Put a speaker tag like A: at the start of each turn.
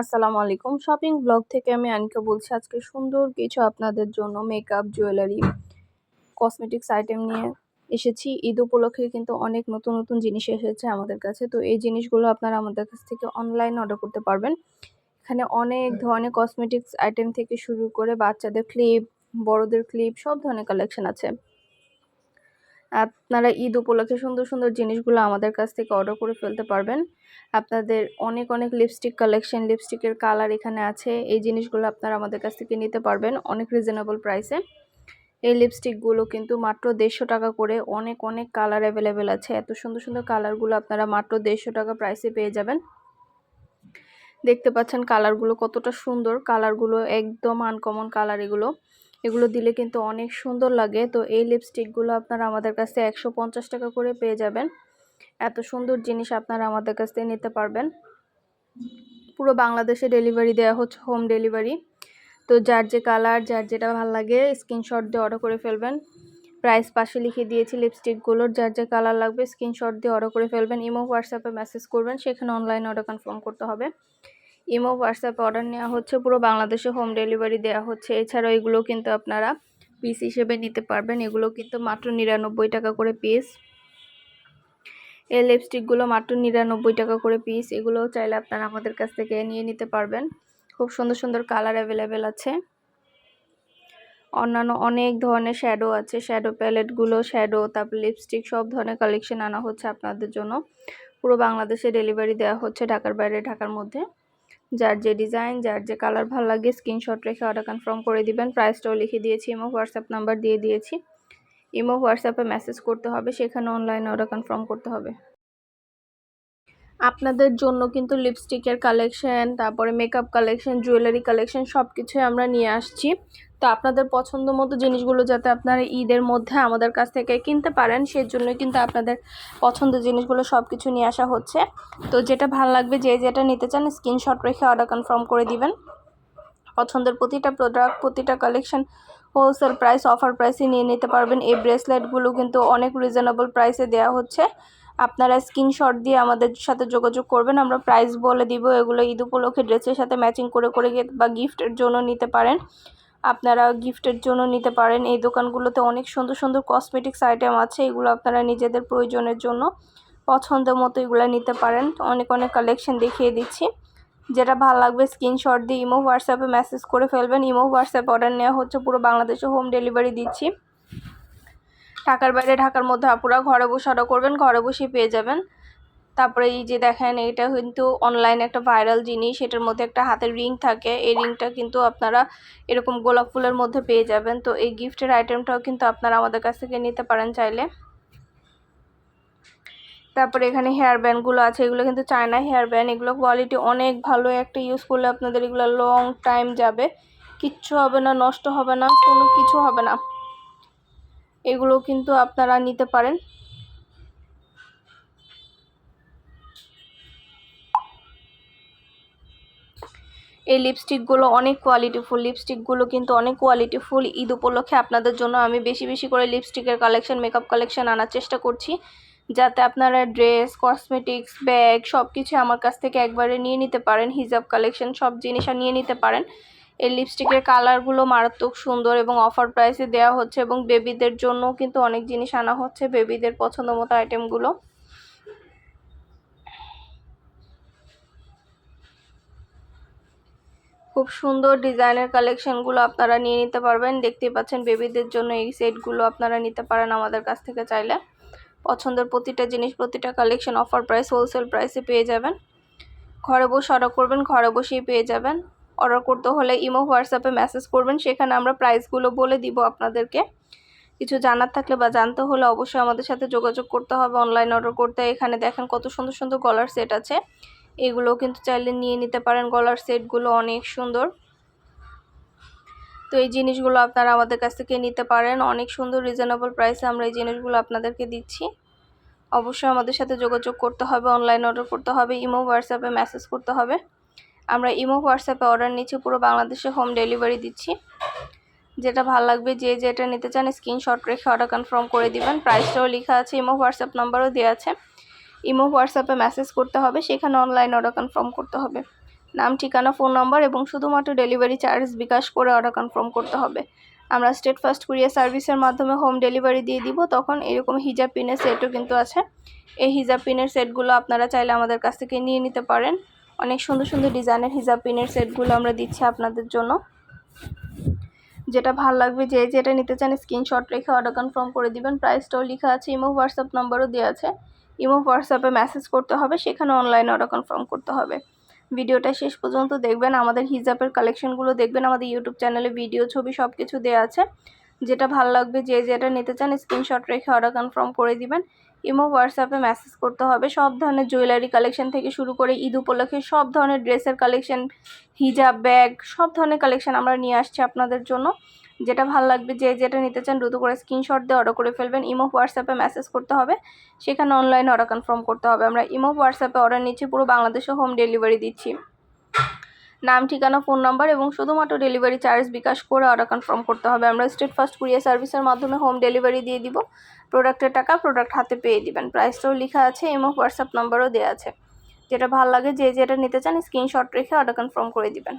A: আসসালামু আলাইকুম। Shopping blog থেকে আমি আনিকা বলছি, আজকে সুন্দর কিছু আপনাদের জন্য মেকআপ জুয়েলারি কসমেটিক্স আইটেম নিয়ে এসেছি। ঈদ উপলক্ষে কিন্তু অনেক নতুন নতুন জিনিস এসেছে আমাদের কাছে। তো এই জিনিসগুলো আপনারা আমাদের কাছ থেকে অনলাইন অর্ডার করতে পারবেন। এখানে অনেক ধরনের কসমেটিক্স আইটেম থেকে শুরু করে বাচ্চাদের ক্লিপ বড়দের ক্লিপ সব ধরনের কালেকশন আছে। আপনারা ঈদ উপলক্ষে সুন্দর সুন্দর জিনিসগুলো আমাদের কাছ থেকে অর্ডার করে ফেলতে পারবেন। আপনাদের অনেক অনেক লিপস্টিক কালেকশন লিপস্টিকের কালার এখানে আছে। এই জিনিসগুলো আপনারা আমাদের কাছ থেকে নিতে পারবেন অনেক রিজনেবল প্রাইসে এই লিপস্টিকগুলো কিন্তু মাত্র দেড়শো টাকা করে অনেক অনেক কালার অ্যাভেলেবেল আছে। এত সুন্দর সুন্দর কালারগুলো আপনারা মাত্র দেড়শো টাকা প্রাইসে পেয়ে যাবেন। দেখতে পাচ্ছেন কালারগুলো কতটা সুন্দর। কালারগুলো একদম আনকমন কালার এগুলো। এগুলো দিলে কিন্তু অনেক সুন্দর লাগে। তো এই লিপস্টিকগুলো আপনারা আমাদের কাছে একশো পঞ্চাশ টাকা করে পেয়ে যাবেন। এত সুন্দর জিনিস আপনারা আমাদের কাছ থেকে নিতে পারবেন। পুরো বাংলাদেশে ডেলিভারি দেওয়া হচ্ছে হোম ডেলিভারি তো যার যে কালার যার যেটা ভালো লাগে স্ক্রিনশট দিয়ে অর্ডার করে ফেলবেন। প্রাইস পাশে লিখে দিয়েছি লিপস্টিকগুলোর যার যে কালার লাগবে স্ক্রিনশট দিয়ে অর্ডার করে ফেলবেন। ইমো হোয়াটসঅ্যাপে মেসেজ করবেন, সেখানে অনলাইন অর্ডার কনফার্ম করতে হবে। ইমো, হোয়াটসঅ্যাপে অর্ডার নেওয়া হচ্ছে, পুরো বাংলাদেশে হোম ডেলিভারি দেওয়া হচ্ছে। এছাড়াও এগুলো কিন্তু আপনারা পিস হিসেবে নিতে পারবেন। এগুলো কিন্তু মাত্র নিরানব্বই টাকা করে পিস। এই লিপস্টিকগুলো মাত্র নিরানব্বই টাকা করে পিস। এগুলো চাইলে আপনারা আমাদের কাছ থেকে নিয়ে নিতে পারবেন। খুব সুন্দর সুন্দর কালার অ্যাভেলেবেল আছে। অন্যান্য অনেক ধরনের শ্যাডো আছে। শ্যাডো প্যালেটগুলো, শ্যাডো, তারপর লিপস্টিক, সব ধরনের কালেকশন আনা হচ্ছে আপনাদের জন্য। পুরো বাংলাদেশে ডেলিভারি দেওয়া হচ্ছে ঢাকার বাইরে, ঢাকার মধ্যে। যার যে ডিজাইন, যার যে কালার ভালো লাগে স্ক্রিনশট রেখে অর্ডার কনফার্ম করে দিবেন। প্রাইসটাও লিখে দিয়েছি, ইমো হোয়াটসঅ্যাপ নাম্বার দিয়ে দিয়েছি। ইমো হোয়াটসঅ্যাপে মেসেজ করতে হবে, সেখানে অনলাইনে অর্ডার কনফার্ম করতে হবে। আপনাদের জন্য কিন্তু লিপস্টিকের কালেকশন তারপরে মেকআপ কালেকশন জুয়েলারি কালেকশন সব কিছুই আমরা নিয়ে আসছি। তো আপনাদের পছন্দ মতো জিনিসগুলো যাতে আপনারা ঈদের মধ্যে আমাদের কাছ থেকে কিনতে পারেন সেজন্য কিন্তু আপনাদের পছন্দের জিনিসগুলো সব কিছু নিয়ে আসা হচ্ছে। তো যেটা ভালো লাগবে, যে যেটা নিতে চান স্ক্রিনশট রেখে অর্ডার কনফার্ম করে দিবেন। পছন্দের প্রতিটা প্রোডাক্ট প্রতিটা কালেকশন হোলসেল প্রাইস অফার প্রাইসে নিয়ে নিতে পারবেন। এই ব্রেসলেটগুলো কিন্তু অনেক রিজনেবল প্রাইসে দেওয়া হচ্ছে। আপনারা স্ক্রিনশট দিয়ে আমাদের সাথে যোগাযোগ করবেন। আমরা প্রাইস বলে দিব, এগুলো ঈদ উপলক্ষে ড্রেসের সাথে ম্যাচিং করে করে বা গিফটের জন্য নিতে পারেন। আপনারা গিফটের জন্য নিতে পারেন। এই দোকানগুলোতে অনেক সুন্দর সুন্দর কসমেটিক্স আইটেম আছে, এগুলো আপনারা নিজেদের প্রয়োজনের জন্য পছন্দ মতো এগুলো নিতে পারেন। অনেক অনেক কালেকশন দেখিয়ে দিচ্ছি। যেটা ভালো লাগবে স্ক্রিনশট দিয়ে ইমো, হোয়াটসঅ্যাপে মেসেজ করে ফেলবেন। ইমো, হোয়াটসঅ্যাপ অর্ডার নেওয়া হচ্ছে, পুরো বাংলাদেশে হোম ডেলিভারি দিচ্ছি। ঢাকার বাইরে, ঢাকার মধ্যে আপুরা ঘরে বসে অর্ডার করবেন, ঘরে বসেই পেয়ে যাবেন। তারপরে এই যে দেখেন এটা কিন্তু অনলাইন একটা ভাইরাল জিনিস, এটার মধ্যে একটা হাতের রিং থাকে, এই রিংটা কিন্তু আপনারা এরকম গোলাপ ফুলের মধ্যে পেয়ে যাবেন। তো এই গিফটের আইটেমটাও কিন্তু আপনারা আমাদের কাছ থেকে নিতে পারেন চাইলে। তারপরে এখানে হেয়ার ব্যান্ডগুলো আছে, এগুলো কিন্তু চায়না হেয়ার ব্যান্ড এগুলো কোয়ালিটি অনেক ভালো, একটা ইউজ করলে আপনাদের এগুলো লং টাইম যাবে। কিচ্ছু হবে না, নষ্ট হবে না, কোনো কিছু হবে না। এগুলো কিন্তু আপনারা নিতে পারেন। এই লিপস্টিকগুলো অনেক কোয়ালিটিফুল লিপস্টিকগুলো কিন্তু অনেক কোয়ালিটিফুল ঈদ উপলক্ষে আপনাদের জন্য আমি বেশি বেশি করে লিপস্টিকের কালেকশন মেকআপ কালেকশন আনার চেষ্টা করছি। যাতে আপনারা ড্রেস কসমেটিক্স ব্যাগ সব কিছু আমার কাছ থেকে একবারে নিয়ে নিতে পারেন হিজাব কালেকশন সব জিনিস নিয়ে নিতে পারেন। এই লিপস্টিকের কালারগুলো মারাত্মক সুন্দর এবং অফার প্রাইসে দেওয়া হচ্ছে এবং বেবিদের জন্য কিন্তু অনেক জিনিস আনা হচ্ছে বেবিদের পছন্দ মতো আইটেমগুলো খুব সুন্দর ডিজাইনের কালেকশনগুলো আপনারা নিয়ে নিতে পারবেন। দেখতে পাচ্ছেন বেবিদের জন্য এই সেটগুলো আপনারা নিতে পারেন আমাদের কাছ থেকে চাইলে। পছন্দের প্রতিটা জিনিস, প্রতিটা কালেকশন অফার প্রাইস হোলসেল প্রাইসে পেয়ে যাবেন। ঘরে বসে অর্ডার করবেন, ঘরে বসেই পেয়ে যাবেন। অর্ডার করতে হলে ইমো হোয়াটসঅ্যাপে মেসেজ করবেন, সেখানে আমরা প্রাইসগুলো বলে দিব আপনাদেরকে। কিছু জানার থাকলে বা জানতে হলে অবশ্যই আমাদের সাথে যোগাযোগ করতে হবে অনলাইন অর্ডার করতে। এখানে দেখেন কত সুন্দর সুন্দর গলার সেট আছে। এগুলো কিন্তু চাইলে নিয়ে নিতে পারেন। গলার সেটগুলো অনেক সুন্দর। তো এই জিনিসগুলো আপনারা আমাদের কাছ থেকে নিতে পারেন। অনেক সুন্দর রিজনেবল প্রাইসে আমরা এই জিনিসগুলো আপনাদেরকে দিচ্ছি। অবশ্যই আমাদের সাথে যোগাযোগ করতে হবে অনলাইন অর্ডার করতে হবে, ইমো হোয়াটসঅ্যাপে মেসেজ করতে হবে। আমরা ইমো হোয়াটসঅ্যাপে অর্ডার নিচ্ছি, পুরো বাংলাদেশে হোম ডেলিভারি দিচ্ছি। যেটা ভালো লাগবে, যে যেটা নিতে চান স্ক্রিনশট রেখে অর্ডার কনফার্ম করে দিবেন। প্রাইসটাও লেখা আছে, ইমো হোয়াটসঅ্যাপ নাম্বারও দেওয়া আছে। ইমো, হোয়াটসঅ্যাপে মেসেজ করতে হবে, সেখানে অনলাইন অর্ডার কনফার্ম করতে হবে। নাম, ঠিকানা ফোন নম্বর এবং শুধুমাত্র ডেলিভারি চার্জ বিকাশ করে অর্ডার কনফার্ম করতে হবে। আমরা স্টেট ফার্স্ট কুরিয়ার সার্ভিসের মাধ্যমে হোম ডেলিভারি দিয়ে দিব, তখন এরকম হিজাব পিনের সেটও কিন্তু আছে। এই হিজাব পিনের সেটগুলো আপনারা চাইলে আমাদের কাছ থেকে নিয়ে নিতে পারেন। অনেক সুন্দর সুন্দর ডিজাইনের হিজাব পিনের সেটগুলো আমরা দিচ্ছি আপনাদের জন্য। যেটা ভালো লাগবে, যে যেটা নিতে চান স্ক্রিনশট রেখে অর্ডার কনফার্ম করে দিবেন। প্রাইসটাও লেখা আছে, ইমো, হোয়াটসঅ্যাপ নম্বরও দেওয়া আছে। ইমো, হোয়াটসঅ্যাপে মেসেজ করতে হবে, সেখানে অনলাইনে অর্ডার কনফার্ম করতে হবে। ভিডিওটা শেষ পর্যন্ত দেখবেন, আমাদের হিজাবের কালেকশনগুলো দেখবেন, আমাদের ইউটিউব চ্যানেলে ভিডিও ছবি সব কিছু দেওয়া আছে। যেটা ভালো লাগবে, যে যেটা নিতে চান স্ক্রিনশট রেখে অর্ডার কনফার্ম করে দিবেন। ইমো, হোয়াটসঅ্যাপে মেসেজ করতে হবে। সব ধরনের জুয়েলারি কালেকশন থেকে শুরু করে ঈদ উপলক্ষে সব ধরনের ড্রেসের কালেকশন, হিজাব, ব্যাগ, সব ধরনের কালেকশন আমরা নিয়ে আসছি আপনাদের জন্য। যেটা ভালো লাগবে, যে যেটা নিতে চান দ্রুত করে স্ক্রিনশট দিয়ে অর্ডার করে ফেলবেন। ইমো, হোয়াটসঅ্যাপে মেসেজ করতে হবে। সেখানে অনলাইনে অর্ডার কনফার্ম করতে হবে। আমরা ইমো, হোয়াটসঅ্যাপে অর্ডার নিচ্ছি, পুরো বাংলাদেশে হোম ডেলিভারি দিচ্ছি। নাম, ঠিকানা, ফোন নাম্বার এবং শুধুমাত্র ডেলিভারি চার্জ বিকাশ করে অর্ডার কনফার্ম করতে হবে। আমরা স্টেট ফার্স্ট কুরিয়ার সার্ভিসের মাধ্যমে হোম ডেলিভারি দিয়ে দিব। প্রোডাক্টের টাকা প্রোডাক্ট হাতে পেয়ে দিবেন। প্রাইসটাও লেখা আছে এবং হোয়াটসঅ্যাপ নাম্বারও দেওয়া আছে। যেটা ভালো লাগে, যে যেটা নিতে চান স্ক্রিনশট রেখে অর্ডার কনফার্ম করে দিবেন।